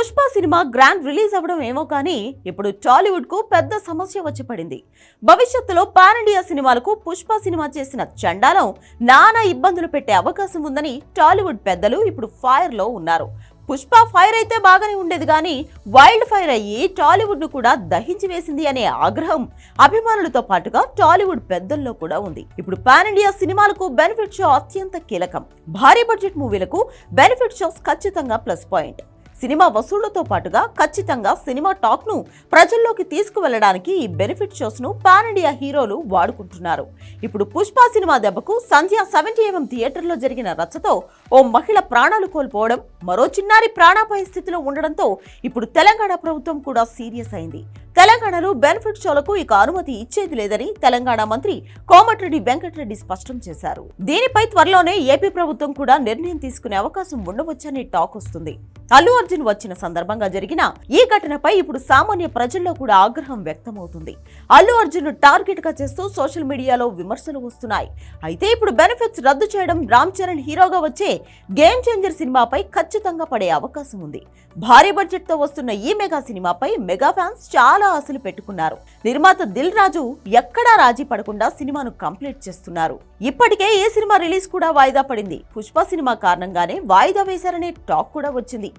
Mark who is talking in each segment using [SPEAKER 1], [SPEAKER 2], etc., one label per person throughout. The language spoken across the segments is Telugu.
[SPEAKER 1] పుష్ప సినిమా గ్రాండ్ రిలీజ్ అవ్వడం ఏమో కానీ ఇప్పుడు టాలీవుడ్కు పెద్ద సమస్య వచ్చి పడింది. భవిష్యత్తులో పాన్ ఇండియా సినిమాలకు పుష్ప సినిమా చేసిన చండాలం నానా ఇబ్బందులు పెట్టే అవకాశం ఉందని టాలీవుడ్ పెద్దలు ఇప్పుడు ఫైర్లో ఉన్నారు. పుష్ప ఫైర్ అయితే బాగానే ఉండేది కానీ వైల్డ్ ఫైర్ అయ్యి టాలీవుడ్ను కూడా దహించి వేసింది అనే ఆగ్రహం అభిమానులతో పాటుగా టాలీవుడ్ పెద్దల్లో కూడా ఉంది. ఇప్పుడు పాన్ ఇండియా సినిమాలకు బెనిఫిట్ షో అత్యంత కీలకం. భారీ బడ్జెట్ మూవీలకు బెనిఫిట్ షోస్ ఖచ్చితంగా ప్లస్ పాయింట్. సినిమా వసూళ్ళతో పాటుగా ఖచ్చితంగా సినిమా టాక్ను ప్రజల్లోకి తీసుకువెళ్ళడానికి ఈ బెనిఫిట్ షోస్ను పాన్ ఇండియా హీరోలు వాడుకుంటున్నారు. ఇప్పుడు పుష్ప సినిమా దెబ్బకు సంధ్య సెవెంటీ ఎంఎం థియేటర్లో జరిగిన రచ్చతో ఓ మహిళ ప్రాణాలు కోల్పోవడం మరో చిన్నారి ప్రాణాపాయ స్థితిలో ఉండడంతో ఇప్పుడు తెలంగాణ ప్రభుత్వం కూడా సీరియస్ అయింది. తెలంగాణలో బెనిఫిట్ షోలకు ఇక అనుమతి ఇచ్చేది లేదని తెలంగాణ మంత్రి కోమటిరెడ్డి వెంకటరెడ్డి స్పష్టం చేశారు. దీనిపై త్వరలోనే ఏపీ ప్రభుత్వం కూడా నిర్ణయం తీసుకునే అవకాశం ఉండవచ్చని టాక్ వస్తుంది. అల్లు నాగార్జున వచ్చిన సందర్భంగా జరిగిన ఈ ఘటనపై ఇప్పుడు సామాన్య ప్రజల్లో కూడా ఆగ్రహం వ్యక్తమవుతుంది. అల్లు అర్జున్ టార్గెట్గా చేస్తూ సోషల్ మీడియాలో విమర్శలు వస్తున్నాయి. అయితే ఇప్పుడు బెనిఫిట్స్ రద్దు చేయడం రామ్ చరణ్ హీరోగా వచ్చే గేమ్ చేంజర్ సినిమాపై ఖచ్చితంగా పడే అవకాశం ఉంది. భారీ బడ్జెట్తో వస్తున్న ఈ మెగా సినిమాపై మెగా ఫ్యాన్స్ చాలా ఆశలు పెట్టుకున్నారు. నిర్మాత దిల్ రాజు ఎక్కడా రాజీ పడకుండా సినిమాను కంప్లీట్ చేస్తున్నారు. ఇప్పటికే ఈ సినిమా రిలీజ్ కూడా వాయిదా పడింది. పుష్ప సినిమా కారణంగానే వాయిదా వేశారనే టాక్ కూడా వచ్చింది.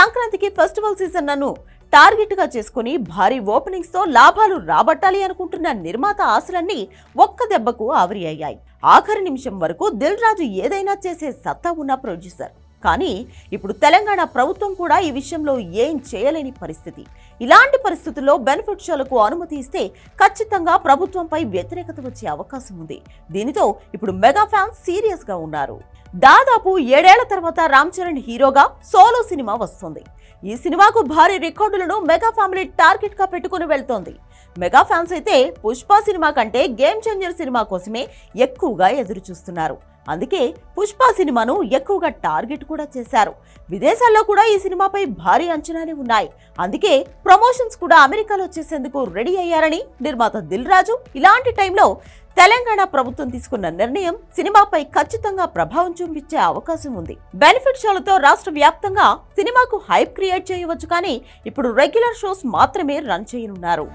[SPEAKER 1] సంక్రాంతికి ఫెస్టివల్ సీజన్ నన్ను టార్గెట్గా చేసుకుని భారీ ఓపెనింగ్స్తో లాభాలు రాబట్టాలి అనుకుంటున్న నిర్మాత ఆశలన్నీ ఒక్క దెబ్బకు ఆవిరి అయ్యాయి. ఆఖరి నిమిషం వరకు దిల్ రాజు ఏదైనా చేసే సత్తా ఉన్న ప్రొడ్యూసర్. కానీ ఇప్పుడు తెలంగాణ ప్రభుత్వం కూడా ఈ విషయంలో ఏం చేయలేని పరిస్థితి. ఇలాంటి పరిస్థితుల్లో బెనిఫిట్ షోలకు అనుమతి ఇస్తే ఖచ్చితంగా ప్రభుత్వంపై వ్యతిరేకత వచ్చే అవకాశం ఉంది. దీనితో ఇప్పుడు మెగా ఫ్యాన్స్ సీరియస్గా ఉన్నారు. దాదాపు ఏడేళ్ళ తర్వాత రామ్ చరణ్ హీరోగా సోలో సినిమా వస్తుంది. ఈ సినిమాకు భారీ రికార్డులను మెగా ఫ్యామిలీ టార్గెట్గా పెట్టుకుని వెళ్తోంది. మెగా ఫ్యాన్స్ అయితే పుష్ప సినిమా కంటే గేమ్ చేంజర్ సినిమా కోసమే ఎక్కువగా ఎదురు చూస్తున్నారు అందుకే పుష్ప సినిమాను ఎక్కువగా టార్గెట్ కూడా చేశారు. విదేశాల్లో కూడా ఈ సినిమాపై భారీ అంచనాలే ఉన్నాయి. అందుకే ప్రమోషన్స్ కూడా అమెరికాలో చేసేందుకు రెడీ అయ్యారని నిర్మాత దిల్ రాజు ఇలాంటి టైంలో తెలంగాణ ప్రభుత్వం తీసుకున్న నిర్ణయం సినిమాపై ఖచ్చితంగా ప్రభావం చూపించే అవకాశం ఉంది. బెనిఫిట్ షోలతో రాష్ట్ర వ్యాప్తంగా సినిమాకు హైప్ క్రియేట్ చేయవచ్చు కానీ ఇప్పుడు రెగ్యులర్ షోస్ మాత్రమే రన్ చేయనున్నారు.